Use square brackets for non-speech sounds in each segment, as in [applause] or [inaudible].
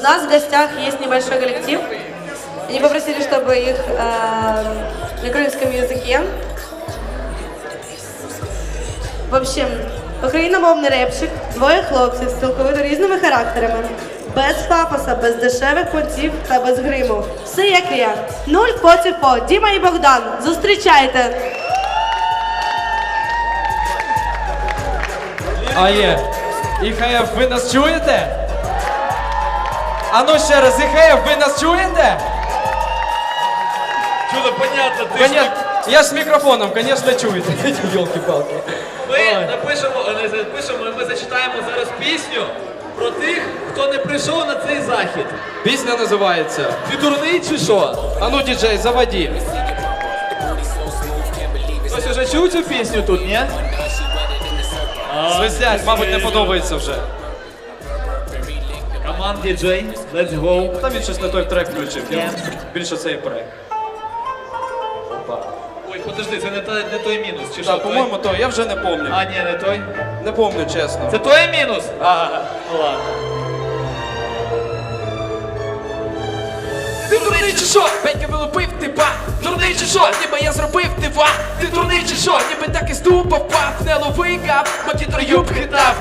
У нас в гостях есть небольшой коллектив. Они попросили, чтобы их э, на украинском языке. В общем, україномовний репчик, двоє хлопців з цілковито різними характерами. Без пафоса, без дешевих понтів та без гриму. Все як є. Нуль потів по. Діма і Богдан. Зустрічайте! А є. ІХФ, ви нас чуєте? А ну ще раз, ІХФ, ви нас чуєте? Чудо, понятно, ти ж Коня... Я ж з мікрофоном, звісно, чуєте. [laughs] Йолки-палки. Ми напишемо, е, не напишемо, ми зачитаємо зараз пісню про тих, хто не прийшов на цей захід. Пісня називається. Ти дурний чи що? А ну, діджей, заводи. Хтось уже чув цю пісню тут, ні? Свистять, мабуть, не подобається вже. Команд діджей, let's go. Та він щось не той трек включив. Я більше цей проект. Опа. Ой, подожди, це не, та, не той мінус, чи що? Так, той? по-моєму, то я вже не пам'ятаю. А, ні, не той. Не пам'ятаю, чесно. Це той мінус? А, ну ладно. Ти дурний чи що? Пенька вилупив типа Дурний чи що? Ніби я зробив дива Ти дурний чи що? Ніби так і ступа впав Не ловий гав, макітрою хитав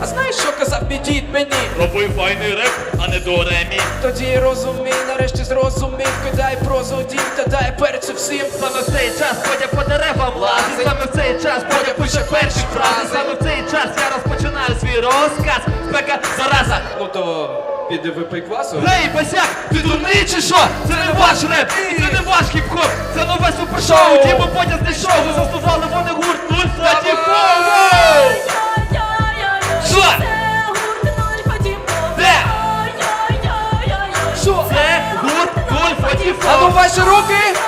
А знаєш, що казав дід мені? Роби файний реп, а не до ремі. Тоді розумій, нарешті зрозумів Кидай прозу дім та дай перцю всім Саме в цей час Бодя по деревам лазить Саме в цей час Бодя пише перші фрази Саме в цей час я розпочинаю свій розказ Спека зараза Ну то піди випий квасу. Гей, Басяк, ти дурний чи що? Це не ваш реп, це не ваш хіп-хоп, це нове супершоу, Діма Бодя знайшов, ви заснували вони гурт 040 Що? Ваші руки!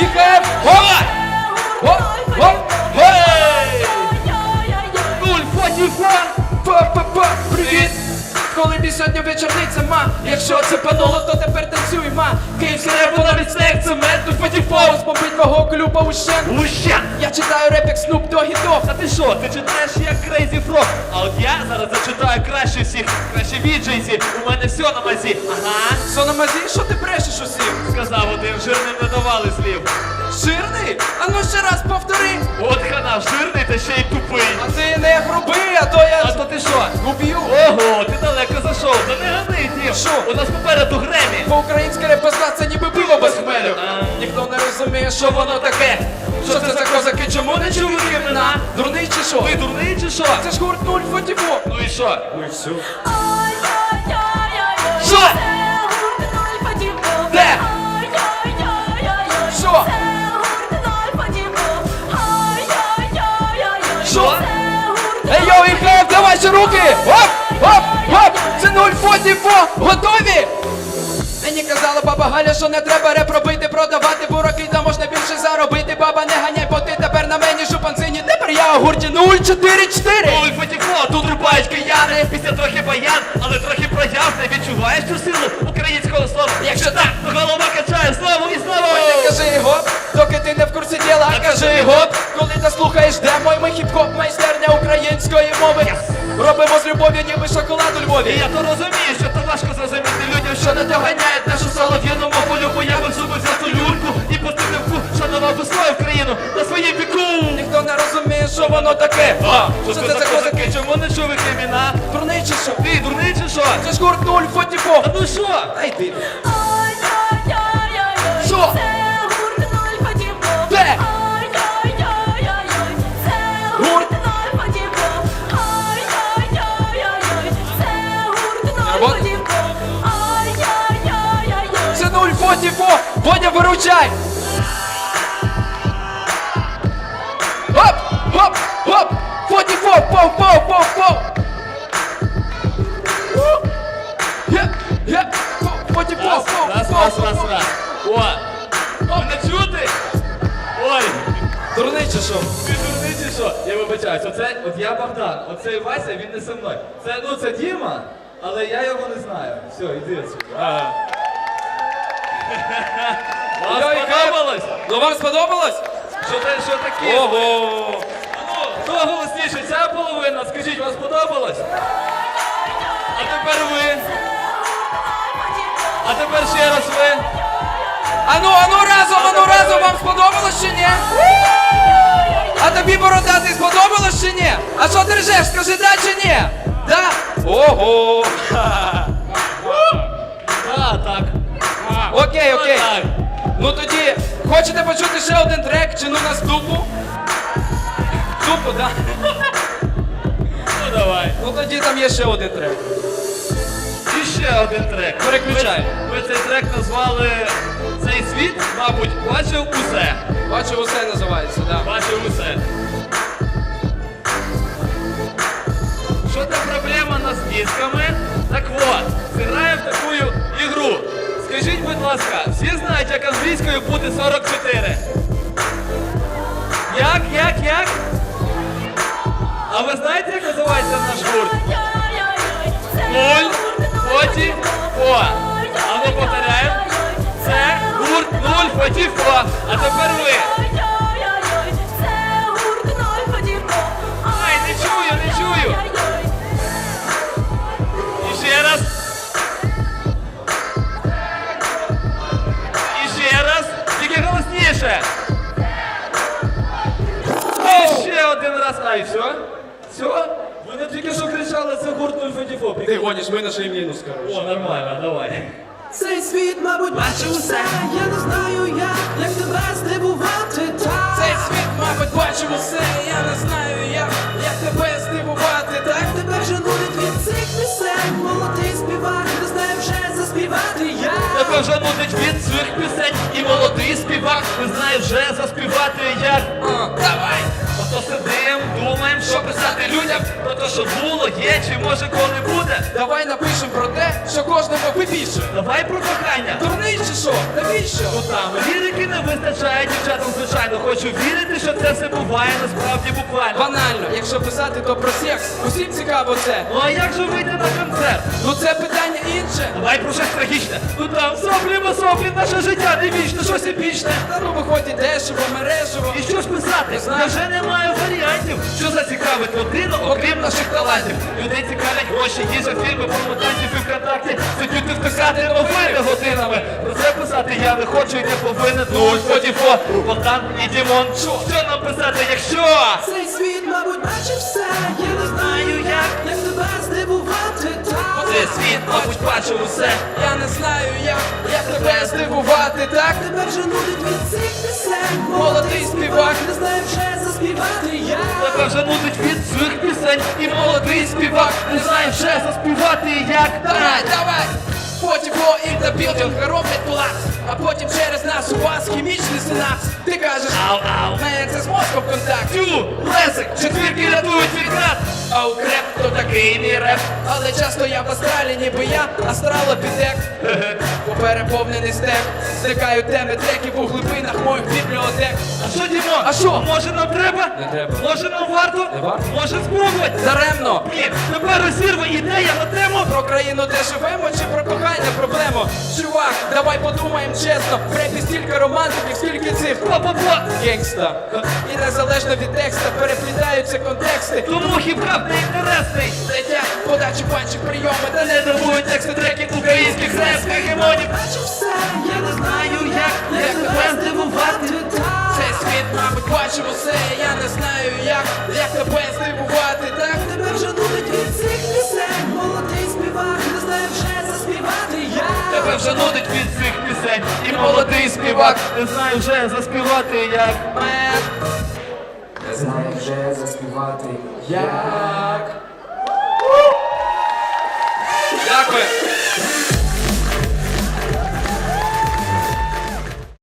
і ІХФ! Гоп! Гоп! Гоп! Гей! 044 Па-па-па! Привіт! Коли мій сьогодні вечорниця, ма Якщо це пануло, то тепер танцюй, ма Київське небо навіть снег, цемент Тут потіфоус, бомбить твого клюба ущен Уща! Я читаю реп як Snoop Dogg і Dogg А ти що, ти читаєш як Crazy Frog? А от я зараз зачитаю краще всіх, краще від Джейсі. У мене все на мазі. Ага. Сономазі, що ти брешеш усім? Сказав один, жирним не давали слів. Жирний? А ну ще раз повтори гани, У нас попереду Гремі. По-українськи репозна це ніби пиво без хмелю Ніхто не розуміє, що воно таке Що це за козаки, чому не чули імена? Дурний чи що? Ви дурний чи що? Це ж гурт 044 Ну і що? Ну і все. ІХФ, руки! Оп, оп, оп! Це 044! Готові? Мені казала баба Галя, що не треба реп робити, продавати бураки, та можна більше заробити. Баба, не ганяй, бо ти тепер на мені шупанцині. Тепер я у гурті 044. Ой, Фатіфо, тут рубають кияни. Після трохи баян, але трохи прояв. Не відчуваєш цю силу українського слова? Якщо так, то голова качає. Славу і славу! Ой, не кажи гоп, ти не в курсі діла, кажи гоп, коли ти слухаєш демо, і ми хіп-хоп, майстерня української мови. Робимо з любов'ю, ніби шоколад у І я то розумію, що то важко зрозуміти людям, що не доганяють нашу солов'їну мову. Любу я би зуби за ту люльку і поступивку, шанував би свою країну на своїм віку. Ніхто не розуміє, що воно таке. А, що це за козаки? Чому не їх імена? Дурний чи що? Ти дурний чи що? Це ж гурт 044. А ну що? Ай ти. Що? Бодя, виручай. Оп, оп, оп. 44, пов, пов, пов, пов. У. Є, є. 44, Раз-раз-раз-раз! пов. раз. О! Мене чути? Ой! Дурний чи що? Ти дурний чи що? Я вибачаюсь, оце, от я Богдан, оцей Вася, він не со мною. Це, ну, це Діма, але я його не знаю. Все, іди отсюди. Ага. [laughs] Вам сподобалось? Ну вам сподобалось? Що те, що таке? Ого! Ну, хто голосніше, ця половина? Скажіть, вам сподобалось? А тепер ви. А тепер ще раз ви. Ану, ану разом, ану разом, вам сподобалось чи ні? А тобі бородатий сподобалось чи ні? А що ти ржеш, скажи да чи ні? Да? Ого! Ну тоді, хочете почути ще один трек чи ну нас дупу? Дупу, да? Ну давай. Ну тоді там є ще один трек. І ще один трек. Переключай. Ви, цей трек назвали Цей світ, мабуть, бачив усе. Бачу, усе називається, да. Бачив усе. Що там проблема нас з дисками? Так от, зіграємо в таку ігру. Скажіть, будь ласка, всі знають, як англійською буде 44? Як, як, як? А ви знаєте, як називається наш гурт? Нуль, фоті, фо. А ми повторяємо. Це гурт нуль, фоті, фо. А тепер ви. Все? Ви не тільки що кричали, це гурт 054. Ти гониш, ми наші мінус, коротше. О, нормально, давай. Цей світ, мабуть, бачив усе. Я не знаю, як, як тебе здивувати так. Цей світ, мабуть, бачив усе, я не знаю, як, як тебе здивувати, так? Тебе вже нудить від цих пісень. Молодий співак, не знає вже заспівати як. Тебе вже нудить від цих пісень і молодий співак не знає вже заспівати як. Давай! Ото сидим, думаємо, що писати людям про те, що було, є чи може коли буде. Давай напишем про те, що кожному випіше. Давай про кохання. Що? Навіщо? Ну там лірики не вистачає дівчатам, звичайно. Хочу вірити, що це все буває насправді буквально. Банально, якщо писати, то про секс. Усім цікаво це. Ну а як же вийти на концерт? Ну це питання інше. Давай про щось трагічне. Ну там соплі соплі, наше життя не вічне, щось епічне. Та ну виходить дешево, мережево. І що ж писати? Я вже не маю варіантів. Що зацікавить людину, окрім наших талантів? Людей цікавлять гроші, їжа, фільми, промотантів і ВКонтакті. Сидіти втикати новини годинами. Про це писати я не хочу і не повинен. Нуль, фотіфо, Богдан і Дімон. Що? Що нам писати, якщо? Цей світ, мабуть, бачив все. Я не знаю, як, як тебе здивувати так. Цей світ, мабуть, бачив усе. Я не знаю, як, як тебе здивувати, так? Тебе вже нудить від цих пісень. Молодий співак. не знає вже заспівати як. Тебе вже нудить від цих пісень. І молодий співак не знає вже заспівати як. Давай, давай! Потім по інтербілдинг роблять колапс, а потім через нас у вас хімічний синапс. Ти кажеш, Ау, ау. мене це з мозком контакт. Тю, Лесик, четвірки рятують від град. А у креп то такий мій реп. Але часто я в астралі, ніби я астралопітек. Попереповнений [laughs] стек. Зникаю теми треків у глибинах моїх бібліотек. А що, Дімон? А що? Може нам треба? Не треба. Може нам варто? Не варто. Може спробувати? Даремно! Ні, тепер розірва ідея на тему. Про країну, де живемо, чи про кохання проблему? Чувак, давай подумаємо чесно. В репі стільки романтиків, скільки цих бла-бла-бла гекста. І незалежно від текста переплітаються контексти. Тому хіп-хап не інтересний. Летять подачі панчик прийоми, та не Не дивують тексти як. Тебе вже нудить від цих пісень. І молодий співак не знає вже заспівати як. Мен. Знає вже заспівати. Я